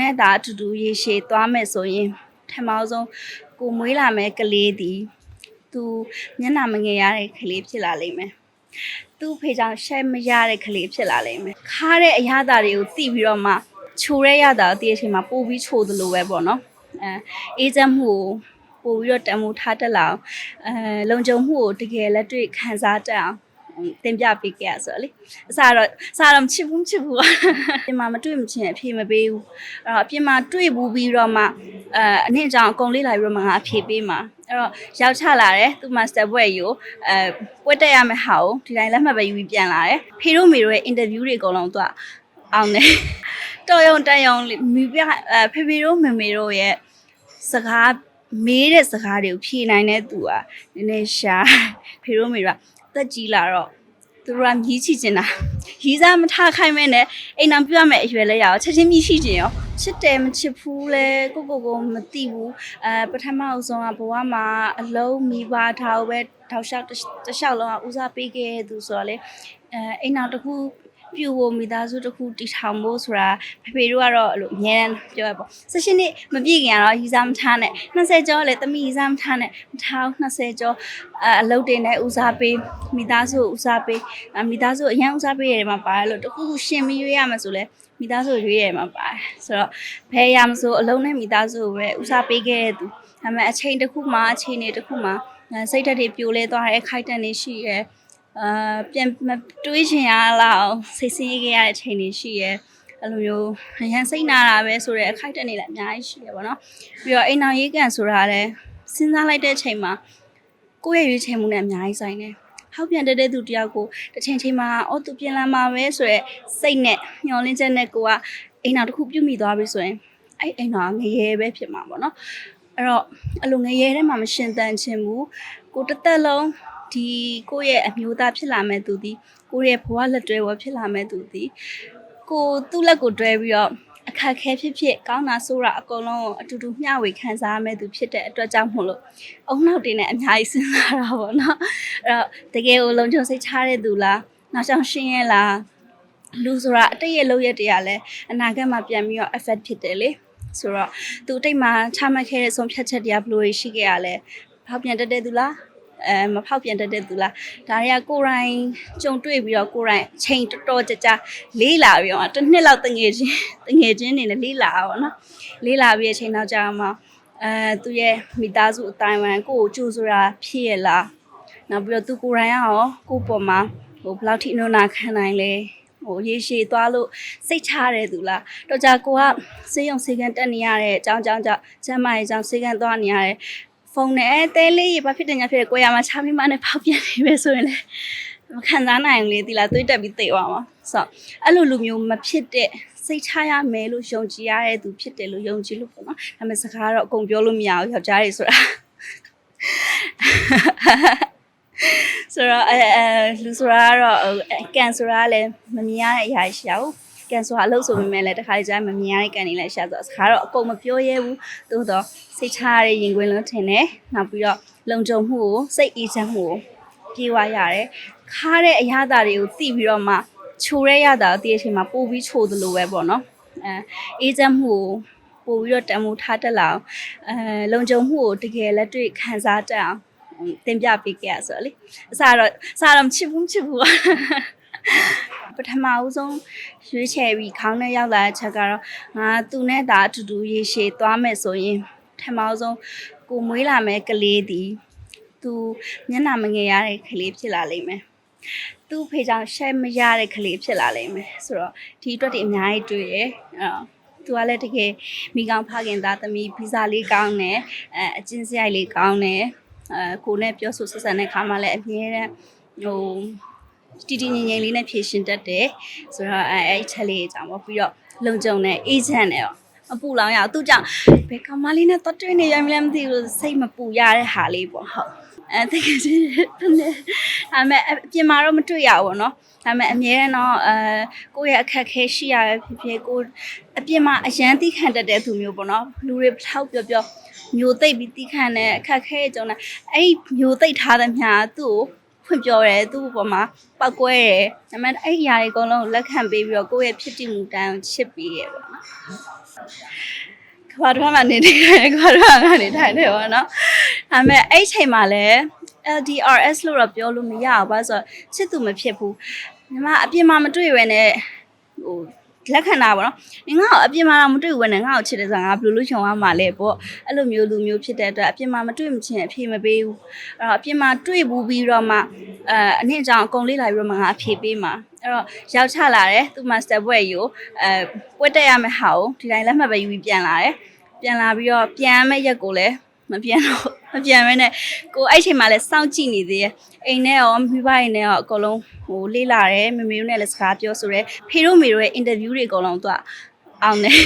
နဲ့သာအတူတူရေရှည်သွားမယ်ဆိုရင်ထမအောင်ဆုံးကိုမွေးလာမဲ့ကလေးဒီသူမျက်နှာမငယ်ရတဲ့ကလေးဖြစ်လာလိမ့်မယ်သူ့ဖေကြောင့်ရှက်မရတဲ့ကလေးဖြစ်လာလိမ့်မယ်ခါတဲ့အရာတာတွေကိုသိပြီးတော့မှချိုတဲ့ရတာကိုတည့်အချိန်မှာပို့ပြီးချိုသလိုပဲပေါ့နော်အဲအေးချမ်းမှုကိုပို့ပြီးတော့တန်ဖိုးထားတတ်လာအောင်အဲလုံခြုံမှုကိုတကယ်လက်တွေ့ခံစားတတ်အောင် တင်ပြပေးခဲ့ရဆိုတော့လေအစားတော့အစားတော့မချစ်ဘူးမချစ်ဘူးအပြင်မှာမတွေ့မချင်းအဖြေမပေးဘူးအဲ့တော့အပြင်မှာတွေ့ဘူးပြီးတော့မှအဲအနည်းကြောင်အကုန်လေးလာပြီးတော့မှငါအဖြေပေးမှာအဲ့တော့ရောက်ချလာတယ်သူမှစတက်ဘွဲယူအဲပွဲတက်ရမယ့်ဟာကိုဒီတိုင်းလက်မှတ်ပဲယူပြီးပြန်လာတယ်ဖေတို့မေတို့ရဲ့အင်တာဗျူးတွေအကုန်လုံးသူကအောင်တယ်တော်ရုံတန်ရုံမိပြအဲဖေဖေတို့မေမေတို့ရဲ့စကားမေးတဲ့စကားတွေကိုဖြေနိုင်တဲ့သူကနည်းနည်းရှာဖေတို့မေတို့က တက်ကြီးလာတော့သူတို့ကမြည်ချချင်တာရီးစားမထားခိုင်းမဲနဲ့အိမ်အောင်ပြရမယ်အရွယ်လဲရအောင်ချက်ချင်းမြည်ရှိချင်ရောချစ်တယ်မချစ်ဘူးလဲကိုကိုကိုမသိဘူးအဲပထမအဆုံးကဘဝမှာအလုံးမိဘထားပဲထောက်လျှောက်တစ်တစ်လျှောက်လုံးကဦးစားပေးခဲ့တဲ့သူဆိုတော့လေအဲအိမ်အောင်တစ်ခု ပြူဖို့မိသားစုတစ်ခုတည်ထောင်ဖို့ဆိုတာဖေဖေတို့ကတော့အဲ့လိုအများတန်းပြောရပေါ့16နှစ်မပြည့်ခင်ကတော့ရီးစားမထားနဲ့20ကျော်လည်းတမိရီးစားမထားနဲ့မထားဘူး20ကျော်အအလုပ်တင်တဲ့ဦးစားပေးမိသားစုကိုဦးစားပေးအမိသားစုအရင်ဦးစားပေးရတယ်မှာပါတယ်လို့တခုခုရှင်ပြီးရွေးရမှာဆိုလဲမိသားစုရွေးရတယ်မှာပါတယ်ဆိုတော့ဘယ်ရမဆိုအလုံးနဲ့မိသားစုကိုပဲဦးစားပေးခဲ့တဲ့သူဒါပေမဲ့အချိန်တစ်ခုမှအချိန်တွေတစ်ခုမှအဲစိတ်ဓာတ်တွေပြိုလဲသွားတဲ့အခိုက်အတန့်တွေရှိရဲ အာပြန်မတွေးချင်ရလောက်စိတ်ဆင်းရဲခဲ့ရတဲ့အချိန်တွေရှိရဲအဲ့လိုမျိုးအရန်စိတ်နာတာပဲဆိုတဲ့အခိုက်အတန့်တွေလည်းအများကြီးရှိရပါတော့ပြီးတော့အိမ်အောင်ရေးကန်ဆိုတာလည်းစဉ်းစားလိုက်တဲ့အချိန်မှာကိုယ့်ရဲ့ရွေးချယ်မှုနဲ့အများကြီးဆိုင်တယ်ဟောက်ပြန်တက်တဲ့သူတယောက်ကိုတစ်ချိန်ချိန်မှာအော်သူပြင်လာမှာပဲဆိုရက်စိတ်နဲ့ညှော်လင်းချက်နဲ့ကိုကအိမ်အောင်တစ်ခုပြုတ်မိသွားပြီဆိုရင်အဲ့အိမ်တော်ငရဲပဲဖြစ်မှာပေါ့နော်အဲ့တော့အလိုငရဲထဲမှာမရှင်တန်ချင်ဘူးကိုတစ်သက်လုံး ဒီကိုယ့်ရဲ့အမျိုးသားဖြစ်လာမဲ့သူဒီကိုယ့်ရဲ့ဘဝလက်တွဲဝဖြစ်လာမဲ့သူဒီကိုသူ့လက်ကိုတွဲပြီးတော့အခက်ခဲဖြစ်ဖြစ်ကောင်းတာဆိုးတာအကုန်လုံးကိုအတူတူမျှဝေခံစားရမဲ့သူဖြစ်တဲ့အတွက်ကြောင့်မို့လို့အုံနောက်တင်နဲ့အများကြီးစဉ်းစားတာပေါ့နော်အဲ့တော့တကယ်ကိုလုံခြုံစိတ်ချတဲ့သူလားနောက်ကြောင်ရှင်းရဲလားလူဆိုတာအတိတ်ရဲ့လောက်ရက်တရားလဲအနာဂတ်မှာပြန်ပြီးတော့ effect ဖြစ်တယ်လေဆိုတော့သူအတိတ်မှာချမှတ်ခဲ့တဲ့ဆုံးဖြတ်ချက်တရားဘယ်လိုရှိခဲ့ရလဲဖောက်ပြန်တတ်တဲ့သူလား အဲမဖောက်ပြန်တတ်တဲ့သူလားဒါတွေကကိုယ်တိုင်ကြုံတွေ့ပြီးတော့ကိုယ်တိုင်ချိန်တော်တော်ကြာကြာလေးလာပြီးတော့တစ်နှစ်လောက်တငယ်ချင်းတငယ်ချင်းနေနဲ့လေးလာပါတော့နော်လေးလာပြီးအချိန်နောက်ကြာမှာအဲသူရဲ့မိသားစုအတိုင်းဝမ်ကိုကိုကြိုးဆိုတာဖြစ်ရလားနောက်ပြီးတော့သူကိုယ်တိုင်ကရောကိုယ့်ပေါ်မှာဟိုဘယ်လောက်ထိအနုနာခံနိုင်လဲဟိုရေရှည်သွားလို့စိတ်ချတဲ့သူလားတော့ကြာကိုကစေးရုံစေးကန်တက်နေရတဲ့အကြောင်းကြောင့်ကြောင့်ကျမ်းမာရေးကြောင့်စေးကန်သွားနေရတဲ့ ဖုန်းနဲ့အဲတဲလေးဘာဖြစ်တယ်ညာဖြစ်တယ်ကိုရမှာချမိမနဲ့ဖောက်ပြန်နေပဲဆိုရင်လေမခံစားနိုင်ဘူးလေဒီလားတွေးတက်ပြီးသိသွားမှာဆိုတော့အဲ့လိုလူမျိုးမဖြစ်တဲ့စိတ်ချရမယ်လို့ယုံကြည်ရတဲ့သူဖြစ်တယ်လို့ယုံကြည်လို့ပေါ့နော်ဒါပေမဲ့စကားတော့အကုန်ပြောလို့မရဘူးယောက်ျားတွေဆိုတာဆိုတော့အဲအဲလူဆိုတာကတော့ကန်ဆိုတာကလည်းမမြင်ရတဲ့အရာရှိရဘူး ကန်ဆိုတာအလုပ်ဆိုပေမဲ့လည်းတစ်ခါကြမ်းမမြင်ရတဲ့ကန်တွေလည်းရှာဆိုတော့စကားတော့အကုန်မပြောရဲဘူးသို့တော့စိတ်ချရတဲ့ရင်ခွင်လုံးထင်တယ်နောက်ပြီးတော့လုံခြုံမှုကိုစိတ်အေးချမ်းမှုကိုပြေးဝရတယ်ခါတဲ့အရာတာတွေကိုသိပြီးတော့မှချိုတဲ့ရတာကိုတည့်အချိန်မှာပို့ပြီးချိုသလိုပဲပေါ့နော်အဲအေးချမ်းမှုကိုပို့ပြီးတော့တန်ဖိုးထားတတ်လာအောင်အဲလုံခြုံမှုကိုတကယ်လက်တွေ့ခံစားတတ်အောင်တင်ပြပေးခဲ့ရဆိုတော့လေအစားတော့အစားတော့မချစ်ဘူးမချစ်ဘူး ပထမဦးဆုံးရွေးချယ်ပြီးခေါင်းနဲ့ရောက်လာတဲ့ချက်ကတော့ငါသူနဲ့ဒါအတူတူရေရှည်သွားမယ်ဆိုရင်ပထမဦးဆုံးကိုမွေးလာမဲ့ကလေးဒီသူမျက်နှာမငယ်ရတဲ့ကလေးဖြစ်လာလိမ့်မယ်သူ့ဖေကြောင့်ရှက်မရတဲ့ကလေးဖြစ်လာလိမ့်မယ်ဆိုတော့ဒီအတွက်ဒီအများကြီးတွေ့ရအဲ့တော့သူကလည်းတကယ်မိကောင်းဖခင်သားသမီးဗီဇာလေးကောင်းတယ်အဲအကျင့်စရိုက်လေးကောင်းတယ်အဲကိုနဲ့ပြောဆိုဆက်ဆံတဲ့ခါမှလည်းအမြဲတမ်းဟို တီတီငင်ငင်လေးနဲ့ဖြည့်ရှင်တတ်တယ်ဆိုတော့အဲအဲ့ချက်လေးအကြောင်းပေါ့ပြီးတော့လုံခြုံတဲ့ agent နဲ့တော့မပူလောင်ရအောင်သူကြောင့်ဘယ်ကမလေးနဲ့တော့တွေ့နေရမလဲမသိဘူးစိတ်မပူရတဲ့ဟာလေးပေါ့ဟုတ်အဲတကယ်ချင်းနဲ့ဒါပေမဲ့အပြင်မှာတော့မတွေ့ရဘူးပေါ့နော်ဒါပေမဲ့အများနဲ့တော့အဲကိုယ့်ရဲ့အခက်အခဲရှိရပဲဖြစ်ဖြစ်ကိုယ်အပြင်မှာအရန်တိခံတတ်တဲ့သူမျိုးပေါ့နော်လူတွေထောက်ပြောပြောမျိုးသိပ်ပြီးတိခံတဲ့အခက်အခဲကြောင့်လည်းအဲ့ဒီမျိုးသိပ်ထားတဲ့မြာသူ့ကို ဖွင့်ပြောတယ်သူ့ဘောမှာပောက်ကွဲတယ်ဒါပေမဲ့အဲ့ဒီအရာတွေအကုန်လုံးလက်ခံပေးပြီးတော့ကိုယ့်ရဲ့ဖြစ်တည်မှုတန်းကိုချစ်ပေးရပေါ့နော်ကဘာတော့မှနေနေတယ်ကဘာတော့မှနေထိုင်တယ်ပေါ့နော်ဒါပေမဲ့အဲ့ချိန်မှာလည်း LDRS လို့တော့ပြောလို့မရဘူးဘာလို့ဆိုတော့ချစ်သူမဖြစ်ဘူးညီမအပြင်မှာမတွေ့ရနဲ့ဟို လက်ခံတာပေါ့နော်ငါ့ကိုအပြင်မှာတော့မတွေ့ဘူးနဲ့ငါ့ကိုချစ်တယ်ဆိုတာငါဘယ်လိုလုပ်ချင်သွားမှာလဲပေါ့အဲ့လိုမျိုးလူမျိုးဖြစ်တဲ့အတွက်အပြင်မှာမတွေ့မချင်းအဖြေမပေးဘူးအဲ့တော့အပြင်မှာတွေ့ဘူးပြီးတော့မှအဲအနည်းကြောင်အကုန်လေးလာပြီးတော့မှငါအဖြေပေးမှာအဲ့တော့ရောက်ချလာတယ်သူမစတက်ဘွဲယူအဲပွဲတက်ရမယ့်ဟာကိုဒီတိုင်းလက်မှတ်ပဲယူပြီးပြန်လာတယ်ပြန်လာပြီးတော့ပြန်မဲ့ရက်ကိုလည်း မပြန်တော့မပြန်မဲနဲ့ကိုအဲ့ချိန်မှာလည်းစောင့်ကြည့်နေသေးရဲ့အိမ်နဲ့ရောမိဘအိမ်နဲ့ရောအကုန်လုံးဟိုလေးလာတယ်မမေတို့နဲ့လည်းစကားပြောဆိုတယ်ဖေတို့မေတို့ရဲ့အင်တာဗျူးတွေအကုန်လုံးသူကအောင်တယ်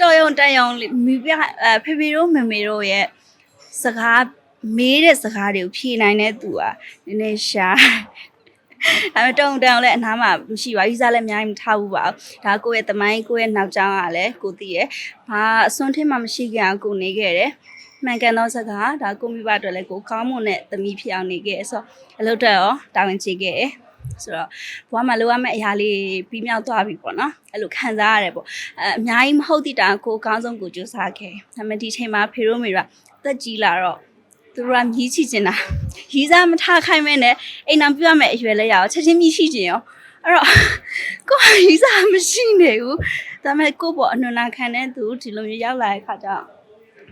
တော်ရုံတန်ရုံမိဘအဲဖေဖေတို့မမေတို့ရဲ့စကားမေးတဲ့စကားတွေကိုဖြေနိုင်တဲ့သူကနည်းနည်းရှာအဲ့တော့တုံတန်လည်းအနားမှာမရှိပါဘူး။ဗီဇာလည်းအများကြီးမထားဘူးပါဘူး။ဒါကိုယ့်ရဲ့တမိုင်းကိုယ့်ရဲ့နောက်ကျောင်းကလည်းကိုသိရဲ့။ဘာအစွန်းထင်းမှမရှိကြအောင်ကိုနေခဲ့တယ်။ မှန်ကန်သောစကားဒါကိုမိဘအတွက်လည်းကိုကောင်းမွန်တဲ့သမီးဖြစ်အောင်နေခဲ့ဆိုအလုပ်တော့ရောတာဝန်ချေခဲ့တယ်။ဆိုတော့ဘွားမှာလိုရမယ့်အရာလေးပြီးမြောက်သွားပြီပေါ့နော်။အဲ့လိုခံစားရတယ်ပေါ့။အဲအများကြီးမဟုတ်တိတာကိုအကောင်းဆုံးကိုကြိုးစားခဲ့။ဒါပေမဲ့ဒီချိန်မှာဖေရိုးမေကတက်ကြီးလာတော့သူတို့ကမြည်ချချင်တာရီးစားမထားခိုင်းမဲနဲ့အိမ်အောင်ပြရမယ့်အရွယ်လဲရအောင်ချက်ချင်းမြည်ရှိချင်ရောအဲ့တော့ကိုကရီးစားမရှိနေဘူးဒါပေမဲ့ကို့ပေါ်အနွနာခံတဲ့သူဒီလိုမျိုးရောက်လာတဲ့ခါကျတော့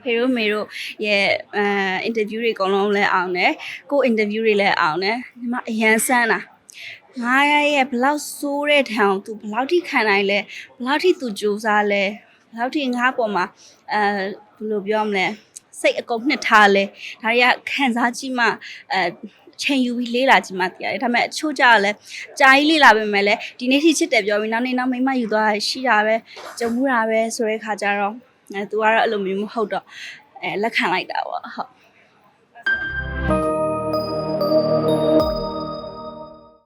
ဖေရိုမေတို့ရဲ့အဲအင်တာဗျူးတွေအကုန်လုံးလည်းအောင်တယ်ကို့အင်တာဗျူးတွေလည်းအောင်တယ်ဒီမှာအရန်ဆန်းတာငါရဲ့ဘလောက်ဆိုးတဲ့ထောင်သူဘလောက်ထိခံနိုင်လဲဘလောက်ထိသူကြိုးစားလဲဘလောက်ထိငါ့ပေါ်မှာအဲဘယ်လိုပြောမလဲစိတ်အကုန်နှစ်ထားလဲဒါတွေကခံစားကြည့်မှအဲချိန်ယူပြီးလေးလာကြည့်မှသိရတယ်ဒါပေမဲ့အချို့ကြတော့လဲကြာကြီးလေးလာပဲမဲ့လဲဒီနေ့ထိချစ်တယ်ပြောပြီးနောက်နေ့နောက်မိမယူသွားတာရှိတာပဲကြုံမှုတာပဲဆိုတဲ့ခါကျတော့ အဲသူကတော့အဲ့လိုမျိုးမဟုတ်တော့အဲလက်ခံလိုက်တာပေါ့ဟုတ်